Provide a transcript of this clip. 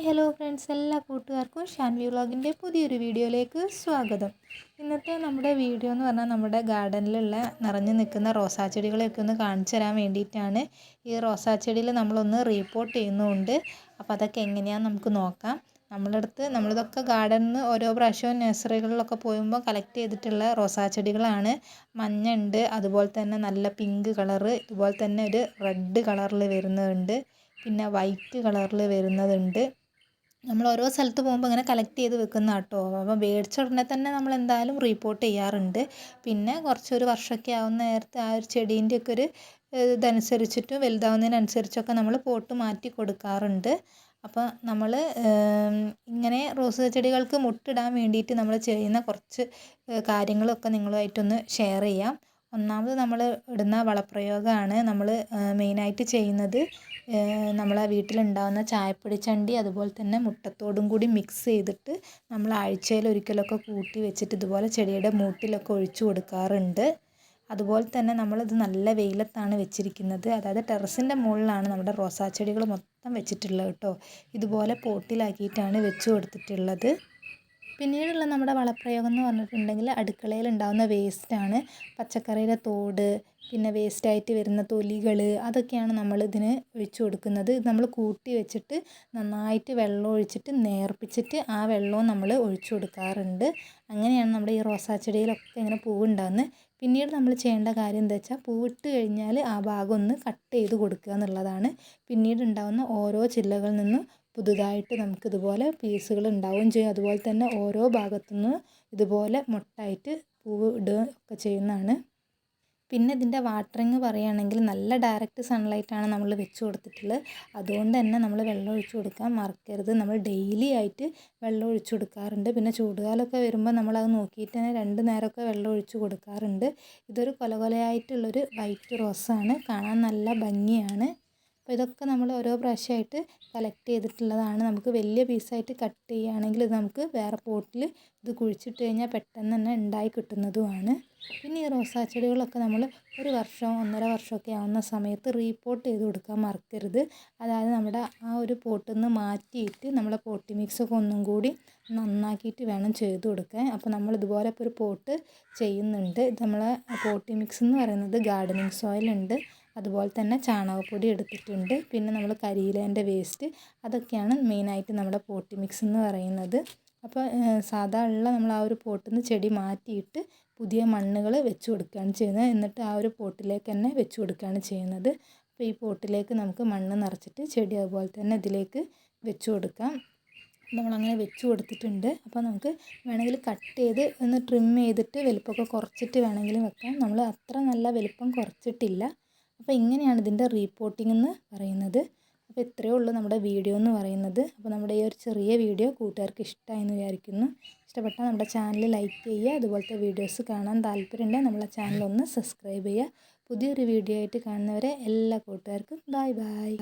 Hi hello friends എല്ലാ കൂട്ടുകാർക്കും ഷാൻവി വ്ളോഗിന്റെ പുതിയൊരു വീഡിയോയിലേക്ക് സ്വാഗതം. ഇന്നത്തെ നമ്മുടെ വീഡിയോ എന്ന് പറഞ്ഞാൽ നമ്മുടെ ഗാർഡനിലുള്ള നിറഞ്ഞു നിൽക്കുന്ന റോസാ ചെടികളെയൊക്കെ ഒന്ന് കാണിച്ചു തരാൻ വേണ്ടിയിട്ടാണ് ഈ റോസാച്ചെടിയിൽ നമ്മളൊന്ന് റീപ്പോർട്ട് ചെയ്യുന്നുണ്ട്. അപ്പോൾ അതൊക്കെ എങ്ങനെയാണെന്ന് നമുക്ക് നോക്കാം. നമ്മളുടെ അടുത്ത് നമ്മളിതൊക്കെ ഗാർഡനിൽ നിന്ന് ഓരോ പ്രാവശ്യവും നഴ്സറികളിലൊക്കെ പോകുമ്പോൾ കളക്ട് ചെയ്തിട്ടുള്ള റോസാച്ചെടികളാണ് മഞ്ഞ ഉണ്ട് അതുപോലെ തന്നെ നല്ല പിങ്ക് കളറ് ഇതുപോലെ തന്നെ ഒരു റെഡ് കളറിൽ വരുന്നുണ്ട്. പിന്നെ വൈറ്റ് കളറിൽ വരുന്നതുണ്ട്. നമ്മൾ ഓരോ സ്ഥലത്ത് പോകുമ്പോൾ ഇങ്ങനെ കളക്ട് ചെയ്ത് വെക്കുന്ന കേട്ടോ അപ്പോൾ മേടിച്ച ഉടനെ തന്നെ നമ്മൾ എന്തായാലും റിപ്പോർട്ട് ചെയ്യാറുണ്ട്. പിന്നെ കുറച്ചൊരു വർഷമൊക്കെ ആവുന്ന നേരത്തെ ആ ഒരു ചെടീന്റെ ഒക്കെ ഒരു ഇതനുസരിച്ചിട്ട് വലുതാവുന്നതിനനുസരിച്ചൊക്കെ നമ്മൾ പോട്ട് മാറ്റി കൊടുക്കാറുണ്ട്. അപ്പോൾ നമ്മൾ ഇങ്ങനെ റോസ് ചെടികൾക്ക് മുട്ടിടാൻ വേണ്ടിയിട്ട് നമ്മൾ ചെയ്യുന്ന കുറച്ച് കാര്യങ്ങളൊക്കെ നിങ്ങളുമായിട്ടൊന്ന് ഷെയർ ചെയ്യാം. ഒന്നാമത് നമ്മൾ ഇടുന്ന വളപ്രയോഗമാണ് നമ്മൾ മെയിനായിട്ട് ചെയ്യുന്നത്. നമ്മളെ വീട്ടിലുണ്ടാകുന്ന ചായപ്പൊടി ചണ്ടി അതുപോലെ തന്നെ മുട്ടത്തോടും കൂടി മിക്സ് ചെയ്തിട്ട് നമ്മൾ ആഴ്ചയിൽ ഒരിക്കലൊക്കെ കൂട്ടി വെച്ചിട്ട് ഇതുപോലെ ചെടിയുടെ മൂട്ടിലൊക്കെ ഒഴിച്ചു കൊടുക്കാറുണ്ട്. അതുപോലെ തന്നെ നമ്മളിത് നല്ല വെയിലത്താണ് വെച്ചിരിക്കുന്നത്. അതായത് ടെറസിന്റെ മുകളിലാണ് നമ്മുടെ റോസാ ചെടികൾ മൊത്തം വെച്ചിട്ടുള്ളത് കേട്ടോ. ഇതുപോലെ പോട്ടിലാക്കിയിട്ടാണ് വെച്ചു കൊടുത്തിട്ടുള്ളത്. പിന്നീടുള്ള നമ്മുടെ വളപ്രയോഗം എന്ന് പറഞ്ഞിട്ടുണ്ടെങ്കിൽ അടുക്കളയിൽ ഉണ്ടാകുന്ന വേസ്റ്റാണ്. പച്ചക്കറിയുടെ തോട് പിന്നെ വേസ്റ്റായിട്ട് വരുന്ന തൊലികൾ അതൊക്കെയാണ് നമ്മൾ ഇതിന് ഒഴിച്ചു കൊടുക്കുന്നത്. നമ്മൾ കൂട്ടി വെച്ചിട്ട് നന്നായിട്ട് വെള്ളം ഒഴിച്ചിട്ട് നേർപ്പിച്ചിട്ട് ആ വെള്ളവും നമ്മൾ ഒഴിച്ചു കൊടുക്കാറുണ്ട്. അങ്ങനെയാണ് നമ്മുടെ ഈ റോസാ ചെടിയിലൊക്കെ ഇങ്ങനെ പൂവുണ്ടാകുന്നത് പിന്നീട് നമ്മൾ ചെയ്യേണ്ട കാര്യം എന്താ വെച്ചാൽ പൂവിട്ട് കഴിഞ്ഞാൽ ആ ഭാഗം ഒന്ന് കട്ട് ചെയ്ത് കൊടുക്കുക എന്നുള്ളതാണ്. പിന്നീട് ഉണ്ടാകുന്ന ഓരോ ചില്ലകളിൽ നിന്നും പുതുതായിട്ട് നമുക്ക് ഇതുപോലെ പീസുകൾ ഉണ്ടാവുകയും ചെയ്യും. അതുപോലെ തന്നെ ഓരോ ഭാഗത്തുനിന്ന് ഇതുപോലെ മുട്ടായിട്ട് പൂവ് ഇടുക ഒക്കെ ചെയ്യുന്നതാണ്. പിന്നെ ഇതിന്റെ വാട്ടറിങ് പറയുകയാണെങ്കിൽ നല്ല ഡയറക്റ്റ് സൺലൈറ്റാണ് നമ്മൾ വെച്ച് കൊടുത്തിട്ടുള്ളത്. അതുകൊണ്ട് തന്നെ നമ്മൾ വെള്ളം ഒഴിച്ചു കൊടുക്കാൻ മറക്കരുത്. നമ്മൾ ഡെയിലി ആയിട്ട് വെള്ളം ഒഴിച്ചു കൊടുക്കാറുണ്ട്. പിന്നെ ചൂടുകാലമൊക്കെ വരുമ്പോൾ നമ്മളത് നോക്കിയിട്ട് തന്നെ രണ്ട് നേരമൊക്കെ വെള്ളം ഒഴിച്ചു കൊടുക്കാറുണ്ട്. ഇതൊരു കൊല കൊലയായിട്ടുള്ളൊരു വൈറ്റ് റോസാണ്. കാണാൻ നല്ല ഭംഗിയാണ്. അപ്പോൾ ഇതൊക്കെ നമ്മൾ ഓരോ പ്രാവശ്യമായിട്ട് കളക്ട് ചെയ്തിട്ടുള്ളതാണ്. നമുക്ക് വലിയ പീസായിട്ട് കട്ട് ചെയ്യുകയാണെങ്കിൽ ഇത് നമുക്ക് വേറെ പോട്ടിൽ ഇത് കുഴിച്ചിട്ട് കഴിഞ്ഞാൽ പെട്ടെന്ന് തന്നെ ഉണ്ടായി കിട്ടുന്നതുമാണ്. പിന്നെ ഈ റോസാ ചെടികളൊക്കെ നമ്മൾ ഒരു വർഷം ഒന്നര വർഷമൊക്കെ ആവുന്ന സമയത്ത് റീപോട്ട് ചെയ്ത് കൊടുക്കാൻ മറക്കരുത്. അതായത് നമ്മുടെ ആ ഒരു പോട്ടിൽ നിന്ന് മാറ്റിയിട്ട് നമ്മളെ പോട്ടി മിക്സൊക്കെ ഒന്നും കൂടി നന്നാക്കിയിട്ട് വേണം ചെയ്ത് കൊടുക്കാൻ. അപ്പോൾ നമ്മൾ ഇതുപോലെ ഇപ്പോൾ ഒരു പോട്ട് ചെയ്യുന്നുണ്ട്. ഇത് നമ്മളെ പോട്ടി മിക്സ് എന്ന് പറയുന്നത് ഗാർഡനിങ് സോയിൽ ഉണ്ട്. അതുപോലെ തന്നെ ചാണകപ്പൊടി എടുത്തിട്ടുണ്ട്. പിന്നെ നമ്മൾ കരിയിലേന്റെ വേസ്റ്റ് അതൊക്കെയാണ് മെയിനായിട്ട് നമ്മുടെ പോട്ടി മിക്സ് എന്ന് പറയുന്നത്. അപ്പോൾ സാധാ ഉള്ള നമ്മൾ ആ ഒരു പോട്ടിൽ നിന്ന് ചെടി മാറ്റിയിട്ട് പുതിയ മണ്ണുകൾ വെച്ച് കൊടുക്കുകയാണ് ചെയ്യുന്നത്. എന്നിട്ട് ആ ഒരു പോട്ടിലേക്ക് തന്നെ വെച്ച് കൊടുക്കുകയാണ് ചെയ്യുന്നത്. അപ്പോൾ ഈ പോട്ടിലേക്ക് നമുക്ക് മണ്ണ് നിറച്ചിട്ട് ചെടി അതുപോലെ തന്നെ ഇതിലേക്ക് വെച്ച് കൊടുക്കാം. നമ്മളങ്ങനെ വെച്ച് കൊടുത്തിട്ടുണ്ട്. അപ്പോൾ നമുക്ക് വേണമെങ്കിൽ കട്ട് ചെയ്ത് ഒന്ന് ട്രിം ചെയ്തിട്ട് വലിപ്പമൊക്കെ കുറച്ചിട്ട് വേണമെങ്കിലും വെക്കാം. നമ്മൾ അത്ര നല്ല വലിപ്പം കുറച്ചിട്ടില്ല. അപ്പോൾ ഇങ്ങനെയാണ് ഇതിന്റെ റീപ്പോർട്ടിംഗ് എന്ന് പറയുന്നത്. അപ്പോൾ ഇത്രയേ ഉള്ളൂ നമ്മുടെ വീഡിയോ എന്ന് പറയുന്നത്. അപ്പോൾ നമ്മുടെ ഈ ഒരു ചെറിയ വീഡിയോ കൂട്ടുകാർക്ക് ഇഷ്ടമായെന്ന് വിചാരിക്കുന്നു. ഇഷ്ടപ്പെട്ടാൽ നമ്മുടെ ചാനൽ ലൈക്ക് ചെയ്യുക. അതുപോലത്തെ വീഡിയോസ് കാണാൻ താല്പര്യമുണ്ടെങ്കിൽ നമ്മളെ ചാനൽ ഒന്ന് സബ്സ്ക്രൈബ് ചെയ്യുക. പുതിയൊരു വീഡിയോ ആയിട്ട് കാണുന്നവരെ എല്ലാ കൂട്ടുകാർക്കും ബൈ ബൈ